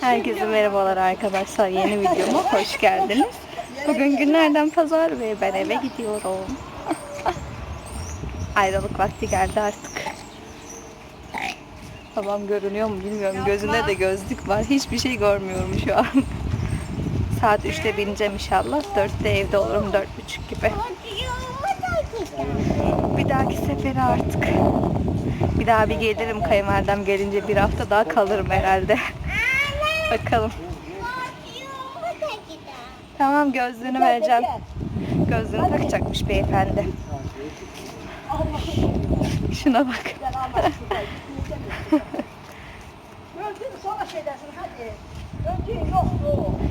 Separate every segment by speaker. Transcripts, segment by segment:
Speaker 1: Herkese merhabalar arkadaşlar. Yeni videoma hoş geldiniz. Bugün günlerden pazar ve ben eve gidiyorum. Ayrılık vakti geldi artık. Babam görünüyor mu bilmiyorum. Gözünde de gözlük var. Hiçbir şey görmüyorum şu an. Saat 3'te bineceğim inşallah. 4'te evde olurum. 4.30 gibi. Bir dahaki sefere artık. Bir daha bir gelirim kayınvalidem gelince bir hafta daha kalırım herhalde. Bakalım. Tamam gözlüğünü vereceğim. Gözlüğünü takacakmış beyefendi. Şuna bak.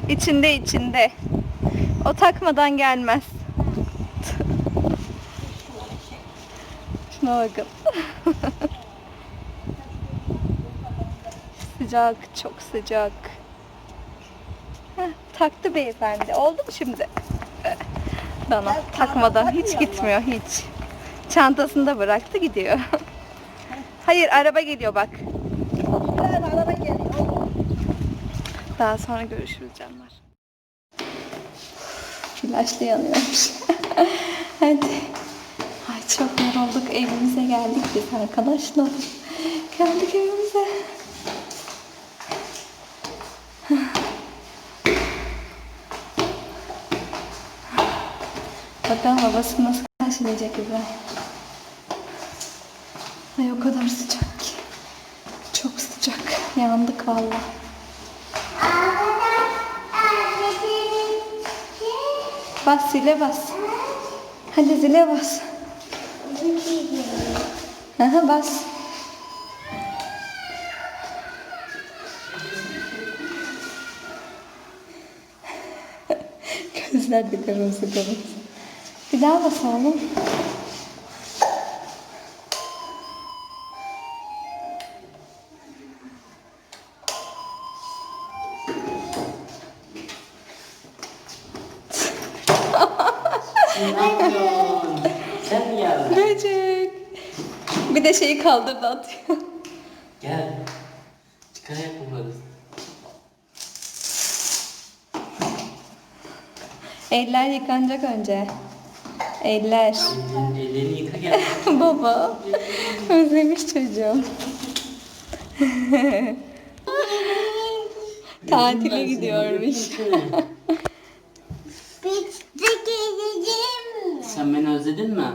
Speaker 1: İçinde içinde. O takmadan gelmez. Şuna bakın. sıcak, çok sıcak. Heh, taktı beyefendi. Oldu mu şimdi? Bana takmadan hiç gitmiyor hiç. Çantasında bıraktı gidiyor. Hayır araba geliyor bak.
Speaker 2: Ben araba geliyor.
Speaker 1: Daha sonra görüşürüz canlar. Da yanıyormuş. Hadi. Ay çok yorulduk. Evimize geldik biz arkadaşlar. Geldik evimize. Bakalım babası nasıl karşılayacak İbrahim. Ay o kadar sıcak ki. Çok sıcak. Yandık vallahi. Bas zile bas. Hadi zile bas. Aha bas. Gözler de kırmızı kırmızı. Bir daha bas oğlum.
Speaker 3: Sen mi geldin?
Speaker 1: Böcek. Bir de şeyi kaldırdı atıyor.
Speaker 3: Gel. Çıkar ayakkabıları.
Speaker 1: Eller yıkanacak önce. Eller.
Speaker 3: Ellerini, yıka gel.
Speaker 1: Baba. Özlemiş çocuğum. Tatile gidiyormuş.
Speaker 3: Sen beni özledin mi?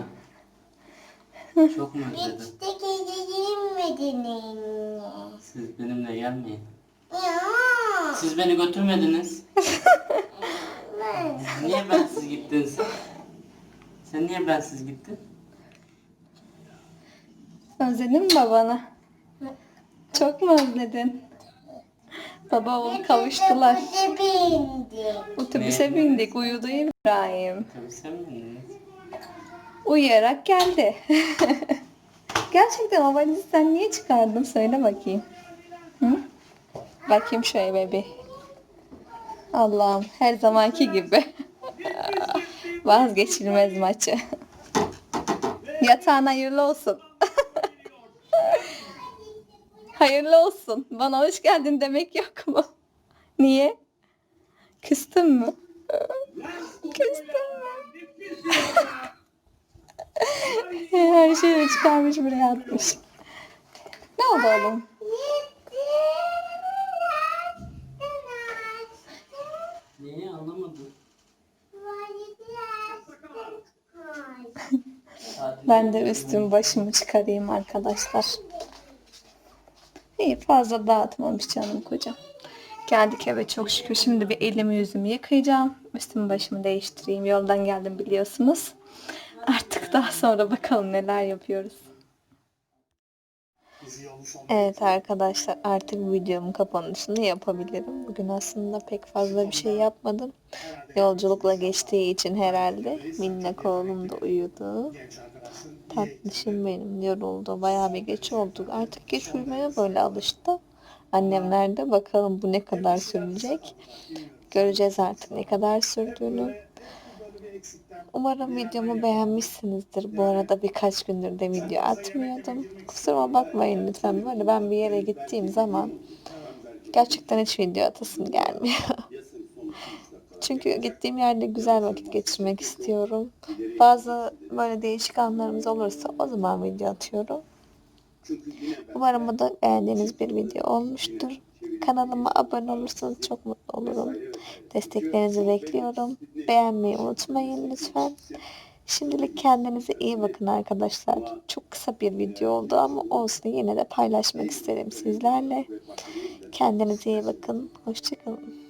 Speaker 3: Çok mu özledin? Siz benimle gelmeyin. Siz beni götürmediniz. niye bensiz gittin sen? Sen niye bensiz gittin?
Speaker 1: Özledin mi babanı? Çok mu özledin? Baba oğul kavuştular. Otobüse
Speaker 3: Ne?
Speaker 1: bindik. Uyudu İbrahim.
Speaker 3: Sen bindiniz.
Speaker 1: Uyuyarak geldi. Gerçekten o valizi sen niye çıkardın? Söyle bakayım. Hı? Bakayım şöyle bebi. Allah'ım her zamanki gibi. Vazgeçilmez maçı. Yatağın hayırlı olsun. hayırlı olsun. Bana hoş geldin demek yok mu? Niye? Küstün mü? Küstün mü? Her şeyi çıkarmış buraya atmış. Ne oldu oğlum? Ben de üstümü başımı çıkarayım arkadaşlar. İyi fazla dağıtmamış canım kocam. Geldik eve çok şükür. Şimdi bir elimi yüzümü yıkayacağım. Üstümü başımı değiştireyim. Yoldan geldim biliyorsunuz. Artık daha sonra bakalım neler yapıyoruz. Evet arkadaşlar artık videomun kapanışını yapabilirim. Bugün aslında pek fazla bir şey yapmadım. Yolculukla geçtiği için herhalde. Minnak oğlum da uyudu. Tatlışım benim yoruldu. Bayağı bir geç oldu. Artık geç uyumaya böyle alıştı. Annemler de bakalım bu ne kadar sürecek. Göreceğiz artık ne kadar sürdüğünü. Umarım videomu beğenmişsinizdir. Bu arada birkaç gündür de video atmıyordum. Kusuruma bakmayın lütfen. Böyle ben bir yere gittiğim zaman Gerçekten hiç video atasım gelmiyor. Çünkü gittiğim yerde güzel vakit geçirmek istiyorum. Bazı böyle değişik anlarımız olursa o zaman video atıyorum. Umarım bu da beğendiğiniz bir video olmuştur. Kanalıma abone olursanız çok mutlu olurum. Desteklerinizi bekliyorum. Beğenmeyi unutmayın lütfen. Şimdilik kendinize iyi bakın arkadaşlar. Çok kısa bir video oldu ama olsun yine de paylaşmak isterim sizlerle. Kendinize iyi bakın. Hoşçakalın.